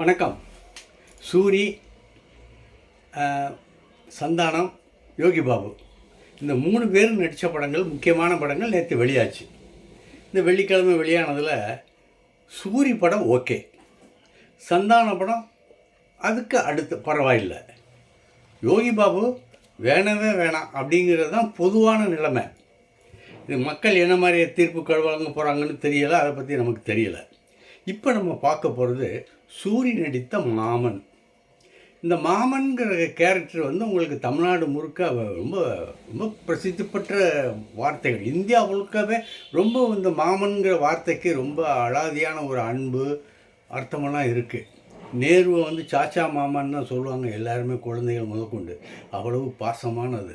வணக்கம். சூரி சந்தானம் யோகி பாபு. இந்த மூணு பேரும் நடித்த படங்கள் முக்கியமான படங்கள் நேற்று வெளியாச்சு. இந்த வெள்ளிக்கிழமை வெளியானதில் சூரி படம் ஓகே. சந்தான படம் அதுக்கு அடுத்து பரவாயில்லை. யோகி பாபு வேணவே வேணாம் அப்படிங்கிறது தான் பொதுவான நிலைமை. இது மக்கள் என்ன மாதிரி தீர்ப்பு கழுவாங்க போகிறாங்கன்னு தெரியலை அதை பற்றி நமக்கு தெரியலை. இப்போ நம்ம பார்க்க போகிறது சூரி நடித்த மாமன். இந்த மாமன்கிற கேரக்டர் வந்து உங்களுக்கு தமிழ்நாடு முழுக்க ரொம்ப ரொம்ப பிரசித்தி பெற்ற வார்த்தைகள். இந்தியா முழுக்கவே ரொம்ப இந்த மாமன்கிற வார்த்தைக்கு ரொம்ப அலாதியான ஒரு அன்பு அர்த்தமெல்லாம் இருக்குது நேருவை வந்து சாச்சா மாமான்னு தான் சொல்லுவாங்க எல்லாருமே குழந்தைகள் முதற்கொண்டு. அவ்வளவு பாசமானது.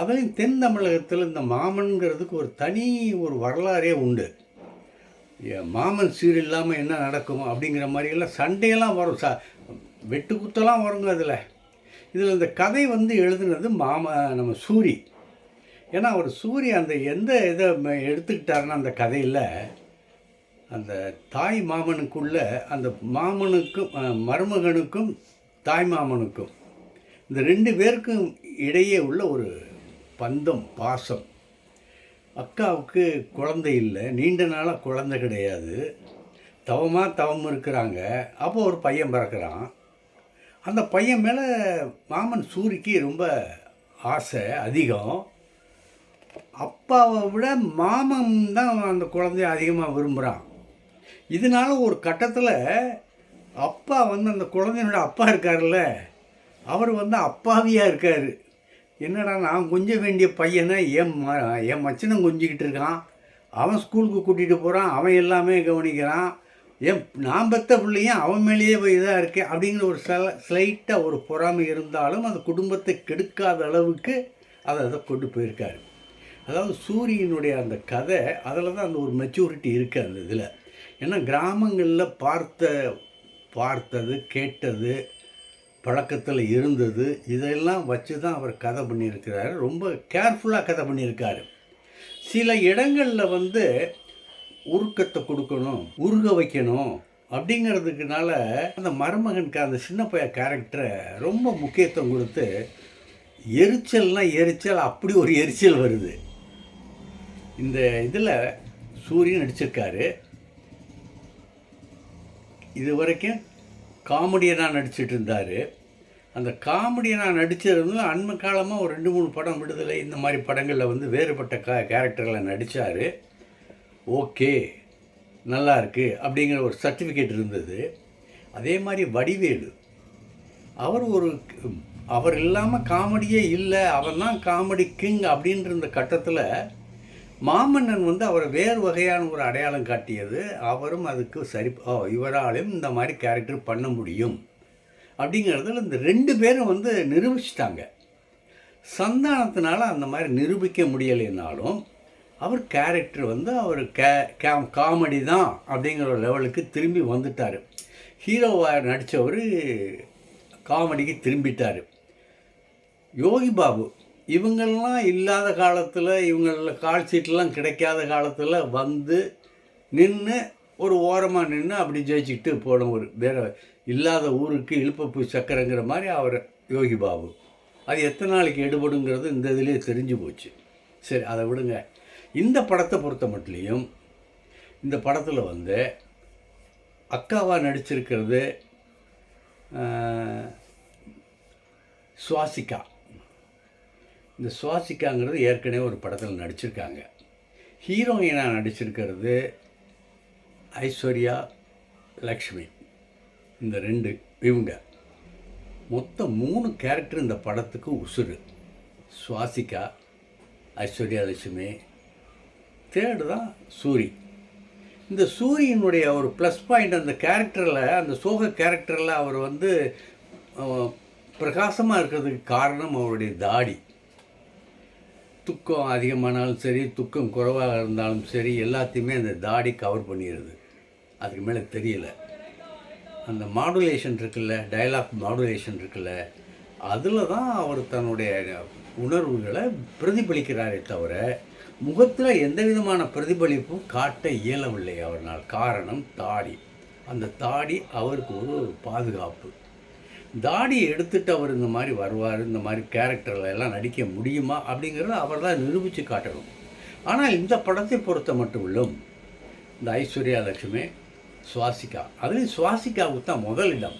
அதையும் தென் தமிழகத்தில் இந்த மாமன்கிறதுக்கு ஒரு தனி ஒரு வரலாறே உண்டு. மாமன் சீர் இல்லாமல் என்ன நடக்கும் அப்படிங்கிற மாதிரியெல்லாம் சண்டையெல்லாம் வரும். ச வெட்டு குத்தெல்லாம் வருங்க அதில். இதில் இந்த கதை வந்து எழுதுனது மாம நம்ம சூரி. ஏன்னா அவர் சூரி அந்த எந்த இதை எடுத்துக்கிட்டாருன்னா அந்த கதையில் அந்த தாய் மாமனுக்குள்ள அந்த மாமனுக்கும் மருமகனுக்கும் தாய் மாமனுக்கும் இந்த ரெண்டு பேருக்கும் இடையே உள்ள ஒரு பந்தம் பாசம். அக்காவுக்கு குழந்தை இல்லை. நீண்ட நாளாக குழந்தை கிடையாது. தவமாக தவம் இருக்கிறாங்க. அப்போ ஒரு பையன் பிறக்கிறான். அந்த பையன் மேலே மாமன் சூரிக்கு ரொம்ப ஆசை அதிகம். அப்பாவை விட மாமன் தான் அந்த குழந்தைய அதிகமாக விரும்புகிறான் இதனால ஒரு கட்டத்தில் அப்பா வந்து அந்த குழந்தையோட அப்பா இருக்கார்ல அவர் வந்து அப்பாவியாக இருக்கார். என்னடா நான் கொஞ்ச வேண்டிய பையனை என் ம என் மச்சனும் கொஞ்சிக்கிட்டு இருக்கான். அவன் ஸ்கூலுக்கு கூட்டிகிட்டு போகிறான் அவன் எல்லாமே கவனிக்கிறான். என் நான் பெத்த பிள்ளையும் அவன் மேலேயே போய் இதாக இருக்கேன் அப்படிங்கிற ஒரு சில ஸ்லைட்டாக ஒரு பொறாமை இருந்தாலும் அந்த குடும்பத்தை கெடுக்காத அளவுக்கு அதை அதை கொண்டு போயிருக்காரு. அதாவது சூரியனுடைய அந்த கதை அதில் தான் அந்த ஒரு மெச்சூரிட்டி இருக்குது அந்த இதில். ஏன்னா கிராமங்களில் பார்த்த பார்த்தது கேட்டது பழக்கத்தில் இருந்தது. இதெல்லாம் வச்சு தான் அவர் கதை பண்ணியிருக்கிறாரு. ரொம்ப கேர்ஃபுல்லாக கதை பண்ணியிருக்காரு. சில இடங்களில் வந்து உருக்கத்தை கொடுக்கணும் உருக வைக்கணும் அப்படிங்கிறதுக்குனால அந்த மருமகனுக்கு அந்த சின்ன பையன் கேரக்டரை ரொம்ப முக்கியத்துவம் கொடுத்து எரிச்சல்னால் எரிச்சல் அப்படி ஒரு எரிச்சல் வருது. இந்த இதில் சூரியன் நடிச்சிருக்காரு. இது வரைக்கும் காமெடியனாக நடிச்சிட்டு இருந்தார் அந்த காமெடியனாக வந்து அண்மை காலமாக ஒரு ரெண்டு மூணு படம் விடுதலை இந்த மாதிரி படங்களில் வந்து வேறுபட்ட கா கேரக்டரில் நடித்தார் ஓகே நல்லா இருக்குது அப்படிங்கிற ஒரு சர்டிஃபிகேட் இருந்தது. அதே மாதிரி வடிவேலு. அவர் ஒரு அவர் இல்லாமல் காமெடியே இல்லை அவர் தான் காமெடி கிங் அப்படின்ற இந்த கட்டத்தில் மாமன்னன் வந்து அவரை வேறு வகையான ஒரு அடையாளம் காட்டியது. அவரும் அதுக்கு சரி ஓ இவராலையும் இந்த மாதிரி கேரக்டர் பண்ண முடியும். அப்படிங்கிறதுல இந்த ரெண்டு பேரும் வந்து நிரூபிச்சிட்டாங்க. சந்தானத்தினால அந்த மாதிரி நிரூபிக்க முடியலைனாலும் அவர் கேரக்டர் வந்து அவர் கே கே காமெடி தான் அப்படிங்கிற ஒரு லெவலுக்கு திரும்பி வந்துட்டார். ஹீரோவாக நடித்தவர் காமெடிக்கு திரும்பிட்டார். யோகி பாபு இவங்கள்லாம் இல்லாத காலத்தில் இவங்கள கால் சீட்லாம் கிடைக்காத காலத்தில் வந்து நின்று ஒரு ஓரமாக நின்று அப்படி ஜெயிச்சுக்கிட்டு போன ஒரு வேறு இல்லாத ஊருக்கு இழுப்பப்பு சக்கரங்கிற மாதிரி அவர் யோகி பாபு. அது எத்தனை நாளைக்கு எடுபடுங்கிறது இந்த இதுலேயே தெரிஞ்சு போச்சு. சரி அதை விடுங்க. இந்த படத்தை பொறுத்த மட்டும் இந்த படத்தில் வந்து அக்காவாக நடிச்சிருக்கிறது சுவாசிகா. இந்த சுவாசிக்காங்கிறது ஏற்கனவே ஒரு படத்தில் நடிச்சிருக்காங்க. ஹீரோயினாக நடிச்சிருக்கிறது ஐஸ்வர்யா லக்ஷ்மி. இந்த ரெண்டு இவங்க. மொத்தம் மூணு கேரக்டர் இந்த படத்துக்கு உசுறு. சுவாசிகா ஐஸ்வர்யா லட்சுமி தேர்டு தான் சூரி. இந்த சூரியனுடைய ஒரு ப்ளஸ் பாயிண்ட் அந்த கேரக்டரில் அந்த சோக கேரக்டரில் அவர் வந்து பிரகாசமாக இருக்கிறதுக்கு காரணம் அவருடைய தாடி. துக்கம் அதிகமானாலும் சரி துக்கம் குறைவாக இருந்தாலும் சரி எல்லாத்தையுமே அந்த தாடி கவர் பண்ணிடுது. அதுக்கு மேலே தெரியலை. அந்த மாடுலேஷன் இருக்குல்ல டயலாக் மாடுலேஷன் இருக்குல்ல அதில் தான் அவர் தன்னுடைய உணர்வுகளை பிரதிபலிக்கிறாரே தவிர முகத்தில் எந்த விதமான பிரதிபலிப்பும் காட்ட இயலவில்லை அவரால் காரணம் தாடி. அந்த தாடி அவருக்கு ஒரு பாதுகாப்பு. தாடியை எடுத்துட்டு அவர் இந்த மாதிரி வருவார் இந்த மாதிரி கேரக்டரில் எல்லாம் நடிக்க முடியுமா அப்படிங்கிறத அவர் தான் நிரூபித்து காட்டணும். ஆனால் இந்த படத்தை பொறுத்த மட்டும் இந்த ஐஸ்வர்யா லட்சுமி சுவாசிகா அதுலேயும் சுவாசிகாவுக்கு தான் முதலிடம்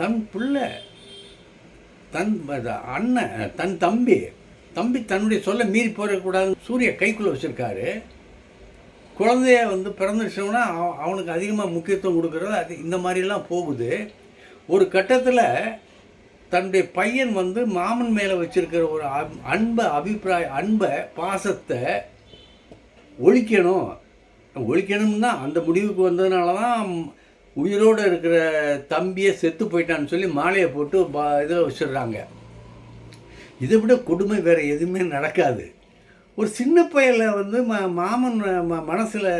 தன் பிள்ளை தன் அண்ணன் தன் தம்பி தம்பி தன்னுடைய சொல்ல மீறி போயிடக்கூடாது சூரிய கைக்குள்ளே வச்சுருக்காரு. குழந்தைய வந்து பிறந்துச்சோன்னா அவனுக்கு அதிகமாக முக்கியத்துவம் கொடுக்குறது அது இந்த மாதிரிலாம் போகுது. ஒரு கட்டத்தில் தன்னுடைய பையன் வந்து மாமன் மேலே வச்சிருக்கிற ஒரு அப்- அன்பை அபிப்பிராய அன்பை பாசத்தை ஒழிக்கணும். ஒழிக்கணும்னா அந்த முடிவுக்கு வந்ததுனால தான் உயிரோடு இருக்கிற தம்பியை செத்து போயிட்டான்னு சொல்லி மாலையை போட்டு பா இதில் வச்சிடுறாங்க. இதை விட கொடுமை வேறு எதுவுமே நடக்காது. ஒரு சின்ன பையல வந்து ம மாமன் ம மனசில்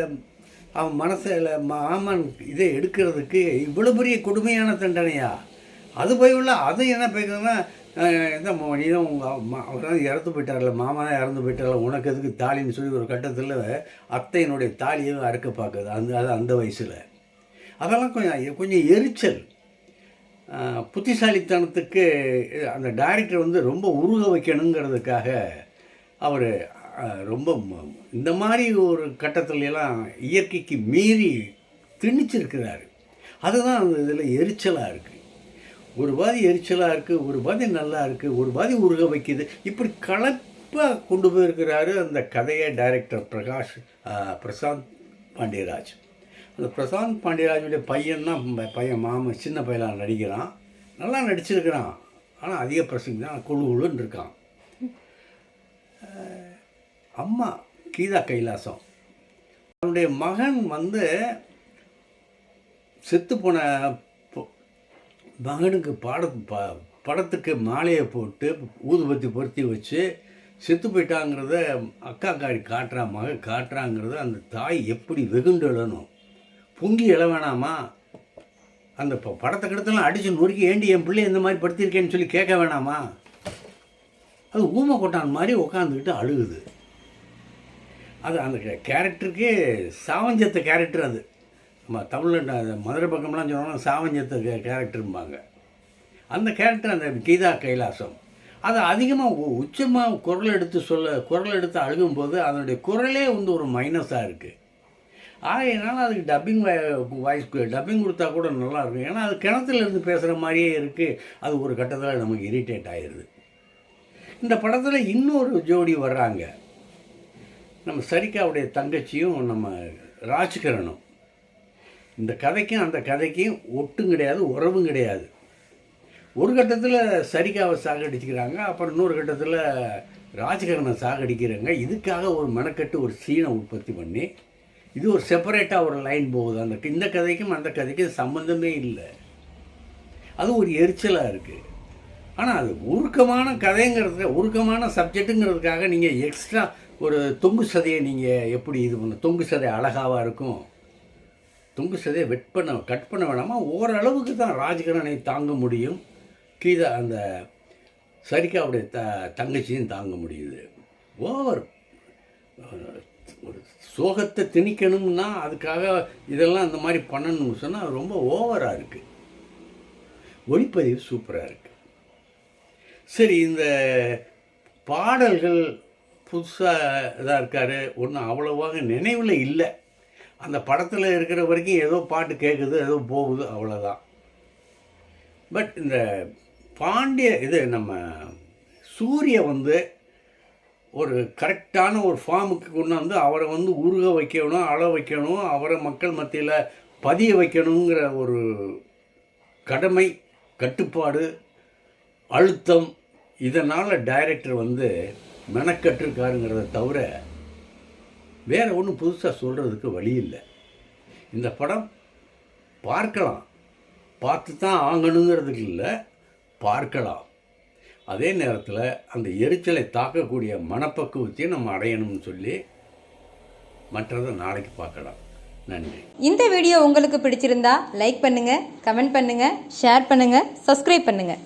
அவன் மனசில் மாமன் இதை எடுக்கிறதுக்கு இவ்வளோ பெரிய கொடுமையான தண்டனையா? அது போய் உள்ள அது என்ன பேசுறதுன்னா இந்த நீ தான் உங்கள் அவர் தான் இறந்து போயிட்டார்ல மாமா தான் இறந்து போயிட்டார்ல உனக்கு எதுக்கு தாலின்னு சொல்லி ஒரு கட்டத்தில் அத்தையினுடைய தாலியை அறுக்க பார்க்குது அந்த அது அந்த வயசில். அதெல்லாம் கொஞ்சம் கொஞ்சம் எரிச்சல். புத்திசாலித்தனத்துக்கு அந்த டைரக்டர் வந்து ரொம்ப உருக வைக்கணுங்கிறதுக்காக அவர் ரொம்ப இந்த மாதிரி ஒரு கட்டத்துலலாம் இயற்கைக்கு மீறி திணிச்சிருக்கிறாரு. அதுதான் அந்த இதில் எரிச்சலாக இருக்குது ஒரு பாதி எரிச்சலாக இருக்குது ஒரு பாதி நல்லா இருக்குது ஒரு பாதி உருக வைக்குது. இப்படி கலப்பாக கொண்டு போயிருக்கிறாரு அந்த கதையை டைரக்டர் பிரகாஷ் பிரசாந்த் பாண்டியராஜ். அந்த பிரசாந்த் பாண்டியராஜுடைய பையன் தான் பையன் மாமன் சின்ன பையனாக நடிக்கிறான். நல்லா நடிச்சிருக்கிறான். ஆனால் அதிக பிரசங்க தான் குழு குழுன்னு இருக்கான். அம்மா கீதா கைலாசம். அவனுடைய மகன் வந்து செத்துப்போன போன மகனுக்கு பாட ப படத்துக்கு மாலையை போட்டு ஊதுபத்தி பொருத்தி வச்சு செத்து போயிட்டாங்கிறத அக்கா காடி காட்டுறா மக காட்டுறாங்கிறத அந்த தாய் எப்படி வெகுண்டு எழணும் பொங்கி எழ வேணாமா? அந்த ப- படத்தை கிடத்தெல்லாம் அடித்து நொறுக்கி ஏண்டி என் பிள்ளை இந்த மாதிரி படுத்திருக்கேன்னு சொல்லி கேட்க வேணாமா? அது ஊமை கொட்டான் மாதிரி உட்காந்துக்கிட்டு அழுகுது. அது அந்த கேரக்டருக்கு சாவஞ்சத்த கேரக்டர் அது. நம்ம தமிழில் மதுரை பக்கம்லாம் சொன்னோம்னா சாவஞ்சத்த கே கேரக்டரும்பாங்க அந்த கேரக்டர் அந்த கீதா கைலாசம். அதை அதிகமாக உச்சமாக குரல் எடுத்து சொல்ல குரல் எடுத்து அழுகும்போது அதனுடைய குரலே வந்து ஒரு மைனஸாக இருக்குது ஆகையினால அதுக்கு டப்பிங் வாய்ஸ் டப்பிங் கொடுத்தா கூட நல்லா இருக்கும். ஏன்னா அது கிணத்துல இருந்து பேசுகிற மாதிரியே இருக்குது அது ஒரு கட்டத்தில் நமக்கு இரிட்டேட் ஆயிடுது இந்த படத்தில் இன்னொரு ஜோடி வர்றாங்க. நம்ம சரிகாவுடைய தங்கச்சியும் நம்ம ராஜ்கிரனும் இந்த கதைக்கும் அந்த கதைக்கும் ஒட்டும் கிடையாது உறவும் கிடையாது. ஒரு கட்டத்தில் சரிகாவை சாகடிச்சுக்கிறாங்க அப்புறம் இன்னொரு கட்டத்தில் ராஜ்கரனை சாகடிக்கிறாங்க. இதுக்காக ஒரு மெனக்கட்டு ஒரு சீனை உற்பத்தி பண்ணி இது ஒரு செப்பரேட்டாக ஒரு லைன் போகுது. அந்த இந்த கதைக்கும் அந்த கதைக்கும் சம்மந்தமே இல்லை. அது ஒரு எரிச்சலாக இருக்குது ஆனால் அது உருக்கமான கதைங்கிறது உருக்கமான சப்ஜெக்ட்டுங்கிறதுக்காக நீங்கள் எக்ஸ்ட்ரா ஒரு தொங்கு சதையை நீங்கள் எப்படி இது பண்ண தொங்கு சதை அழகாவாக இருக்கும்? தொங்கு சதையை வெட் பண்ண கட் பண்ண வேணாமா? ஓரளவுக்கு தான் ராஜகரனை தாங்க முடியும். கீதா அந்த சரிக்காவுடைய த தங்கச்சியும் தாங்க முடியுது. ஓவர். ஒரு சோகத்தை திணிக்கணும்னா அதுக்காக இதெல்லாம் அந்த மாதிரி பண்ணணும்னு சொன்னால் ரொம்ப ஓவராக இருக்குது ஒளிப்பதிவு சூப்பராக இருக்குது சரி இந்த பாடல்கள் புதுசாக இதாக இருக்கார் ஒன்றும் அவ்வளோவாக நினைவில் இல்லை. அந்த படத்தில் இருக்கிற வரைக்கும் ஏதோ பாட்டு கேட்குது ஏதோ போகுது அவ்வளோதான் பட் இந்த பாண்டிய இது நம்ம சூரிய வந்து ஒரு கரெக்டான ஒரு ஃபார்முக்கு கொண்டு வந்து அவரை வந்து உருக வைக்கணும் அழ வைக்கணும் அவரை மக்கள் மத்தியில் பதிய வைக்கணுங்கிற ஒரு கடமை கட்டுப்பாடு அழுத்தம் இதனால் டைரக்டர் வந்து மெனக்கட்டிருக்காருங்கிறத தவிர வேறு ஒன்றும் புதுசாக சொல்கிறதுக்கு வழி இல்லை. இந்த படம் பார்க்கலாம். பார்த்து தான் ஆங்கணுங்கிறதுக்கு இல்லை பார்க்கலாம். அதே நேரத்தில் அந்த எரிச்சலை தாக்கக்கூடிய மனப்பக்குவத்தையும் நம்ம அடையணும்னு சொல்லி மற்றதை நாளைக்கு பார்க்கலாம். நன்றி. இந்த வீடியோ உங்களுக்கு பிடிச்சிருந்தா லைக் பண்ணுங்கள் கமெண்ட் பண்ணுங்கள் ஷேர் பண்ணுங்கள் சப்ஸ்கிரைப் பண்ணுங்கள்